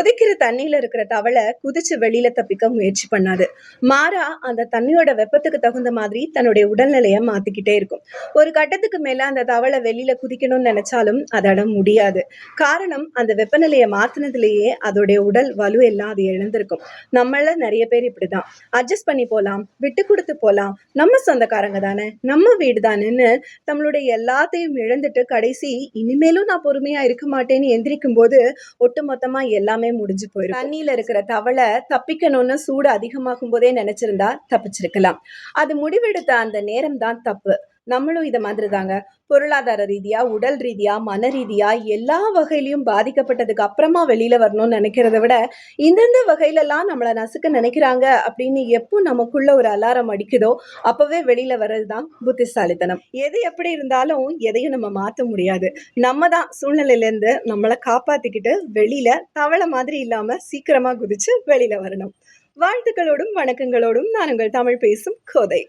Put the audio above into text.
கொதிக்கிற தண்ணியில இருக்கிற தவளை குதிச்சு வெளியில தப்பிக்க முயற்சி பண்ணாது. மாறா அந்த தண்ணியோட வெப்பத்துக்கு தகுந்த மாதிரி தன்னுடைய உடல்நிலைய மாத்திக்கிட்டே இருக்கும். ஒரு கட்டத்துக்கு மேல அந்த தவளை வெளியில குதிக்கணும்னு நினைச்சாலும் அதால முடியாது. காரணம் அந்த வெப்பநிலையை மாத்தினதுலயே அதோடைய உடல் வலு எல்லாம் அது இழந்திருக்கும். நம்மள நிறைய பேர் இப்படிதான். அட்ஜஸ்ட் பண்ணி போலாம் விட்டு கொடுத்து போலாம். நம்ம சொந்தக்காரங்க தானே நம்ம வீடு தானேன்னு நம்மளுடைய எல்லாத்தையும் இழந்துட்டு கடைசி இனிமேலும் நான் பொறுமையா இருக்க மாட்டேன்னு எந்திரிக்கும் போது ஒட்டுமொத்தமா எல்லாமே முடிஞ்சு போயிடும் தண்ணியில இருக்கிற தவளை தப்பிக்கணும்னு சூடு அதிகமாகும் போதே நினைச்சிருந்தா தப்பிச்சிருக்கலாம். அது முடிவெடுத்த அந்த நேரம் தான் தப்பு. நம்மளும் இதை மாதிரி தாங்க பொருளாதார ரீதியா உடல் ரீதியா மன ரீதியா எல்லா வகையிலயும் பாதிக்கப்பட்டதுக்கு அப்புறமா வெளியில வரணும்னு நினைக்கிறத விட இந்தந்த வகையிலலாம் நம்மளை நசுக்க நினைக்கிறாங்க அப்படின்னு எப்போ நமக்குள்ள ஒரு அலாரம் அடிக்குதோ அப்பவே வெளியில வர்றதுதான் புத்திசாலித்தனம். எது எப்படி இருந்தாலும் எதையும் நம்ம மாத்த முடியாது. நம்ம தான் சூழ்நிலையில இருந்து நம்மளை காப்பாத்திக்கிட்டு வெளியில தவளை மாதிரி இல்லாம சீக்கிரமா குதிச்சு வெளியில வரணும். வாழ்த்துக்களோடும் வணக்கங்களோடும் நான் உங்கள் தமிழ் பேசும் கோதை.